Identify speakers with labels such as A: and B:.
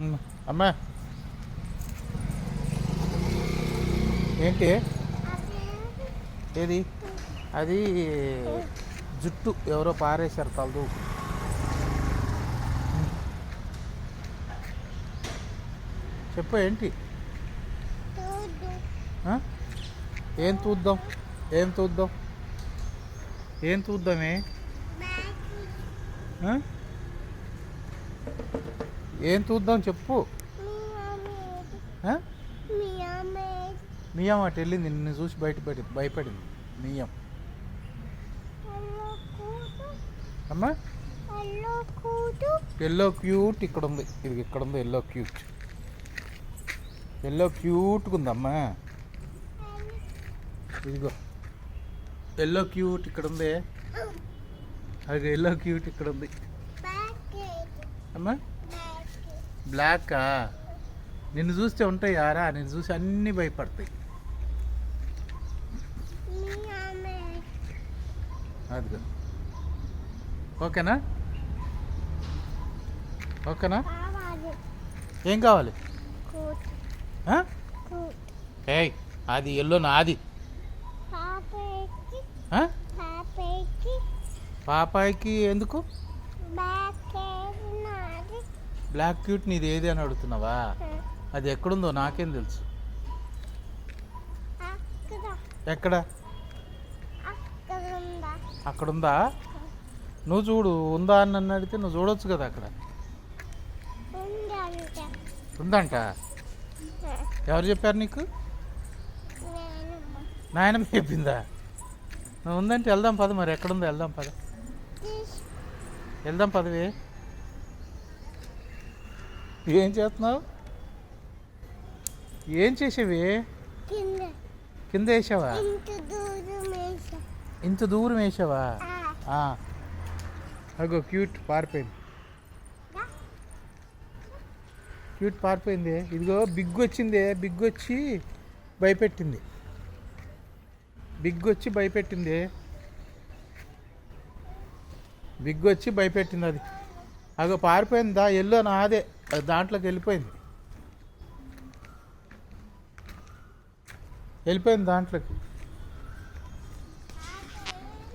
A: అమ్మా. ఏంటి? ఏది? అది జుట్టు ఎవరో పారేశారు తలదు చెప్పు ఏంటి? ఏం చూద్దాం? ఏం చూద్దాం? ఏం చూద్దామే? ఏం చూద్దాం చెప్పు. ఆ? మియం అటు వెళ్ళింది నిన్ను చూసి బయటపడి భయపడింది. మియం అమ్మా. ఎల్లో క్యూట్ ఇక్కడ ఉంది. ఇది ఇక్కడ ఉంది ఎల్లో క్యూట్ ఎల్లో క్యూట్గా ఉందమ్మా. ఇదిగో. ఎల్లో క్యూట్ ఇక్కడ ఉంది. అది ఎల్లో క్యూట్ ఇక్కడ ఉంది. అమ్మా. బ్లాకా? నిన్ను చూస్తే ఉంటాయి యారా నిన్ను చూసి అన్నీ భయపడతాయి. అదిగో. ఓకేనా? ఓకేనా? ఏం కావాలి? ఏయ్ అది ఎల్లో నాది? పాపాయికి ఎందుకు? బ్లాక్ క్యూట్ నీది ఏది అని అడుగుతున్నావా? అది ఎక్కడుందో నాకేం తెలుసు. ఎక్కడ? అక్కడ ఉందా? నువ్వు చూడు ఉందా అని నన్ను అడిగితే నువ్వు చూడొచ్చు కదా అక్కడ. ఉందంట? ఎవరు చెప్పారు నీకు? నాయనమ్మ. చెప్పిందా? నువ్వు ఉందంటే వెళ్దాం పద మరి ఎక్కడుందో వెళ్దాం పద. వెళ్దాం పదవి. ఏం చేస్తున్నావు? ఏం చేసేవి?
B: కింద.
A: వేసావా?
B: ఇంత దూరం
A: వేసావా. అగో క్యూట్ పారిపోయింది. క్యూట్ పారిపోయింది. ఇదిగో బిగ్ వచ్చింది. బిగ్ వచ్చి భయపెట్టింది. బిగ్ వచ్చి భయపెట్టింది. బిగ్ వచ్చి భయపెట్టింది అది. అగో పారిపోయిందా. ఎల్లో నాదే. దాంట్లోకి వెళ్ళిపోయింది. వెళ్ళిపోయింది దాంట్లోకి.